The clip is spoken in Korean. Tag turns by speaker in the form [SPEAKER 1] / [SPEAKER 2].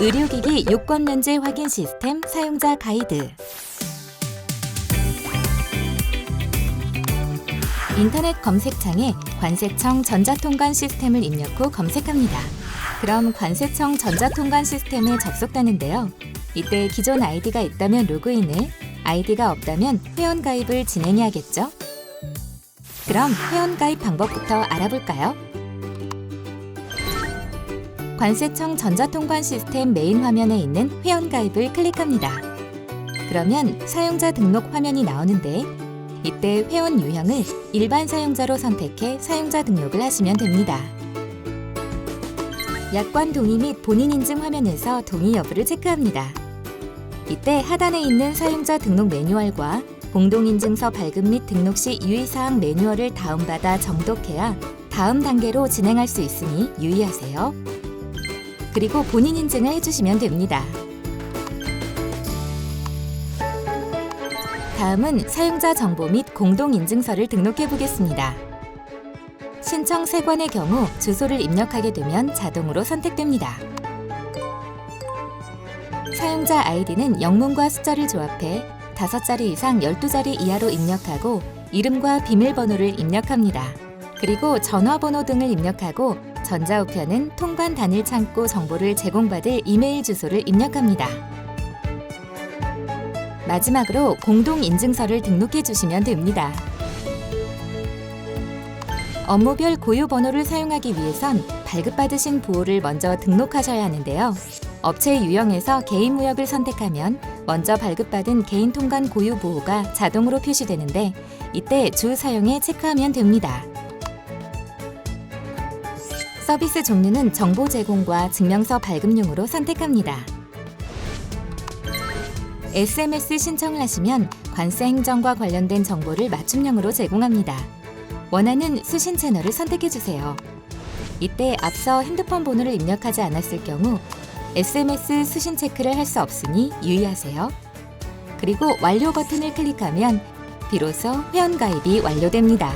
[SPEAKER 1] 의료기기 요건 면제 확인 시스템 사용자 가이드 인터넷 검색창에 관세청 전자통관 시스템을 입력 후 검색합니다. 그럼 관세청 전자통관 시스템에 접속되는데요. 이때 기존 아이디가 있다면 로그인을, 아이디가 없다면 회원가입을 진행해야겠죠? 그럼 회원가입 방법부터 알아볼까요? 관세청 전자통관 시스템 메인 화면에 있는 회원가입을 클릭합니다. 그러면 사용자 등록 화면이 나오는데 이때 회원 유형을 일반 사용자로 선택해 사용자 등록을 하시면 됩니다. 약관 동의 및 본인 인증 화면에서 동의 여부를 체크합니다. 이때 하단에 있는 사용자 등록 매뉴얼과 공동인증서 발급 및 등록 시 유의사항 매뉴얼을 다운받아 정독해야 다음 단계로 진행할 수 있으니 유의하세요. 그리고 본인 인증을 해주시면 됩니다. 다음은 사용자 정보 및 공동 인증서를 등록해 보겠습니다. 신청 세관의 경우 주소를 입력하게 되면 자동으로 선택됩니다. 사용자 아이디는 영문과 숫자를 조합해 5자리 이상 12자리 이하로 입력하고 이름과 비밀번호를 입력합니다. 그리고 전화번호 등을 입력하고 전자우편은 통관 단일 창구 정보를 제공받을 이메일 주소를 입력합니다. 마지막으로 공동 인증서를 등록해 주시면 됩니다. 업무별 고유 번호를 사용하기 위해선 발급받으신 부호를 먼저 등록하셔야 하는데요. 업체 유형에서 개인 무역을 선택하면 먼저 발급받은 개인 통관 고유 부호가 자동으로 표시되는데 이때 주 사용에 체크하면 됩니다. 서비스 종류는 정보 제공과 증명서 발급용으로 선택합니다. SMS 신청을 하시면 관세 행정과 관련된 정보를 맞춤형으로 제공합니다. 원하는 수신 채널을 선택해 주세요. 이때 앞서 핸드폰 번호를 입력하지 않았을 경우 SMS 수신 체크를 할 수 없으니 유의하세요. 그리고 완료 버튼을 클릭하면 비로소 회원 가입이 완료됩니다.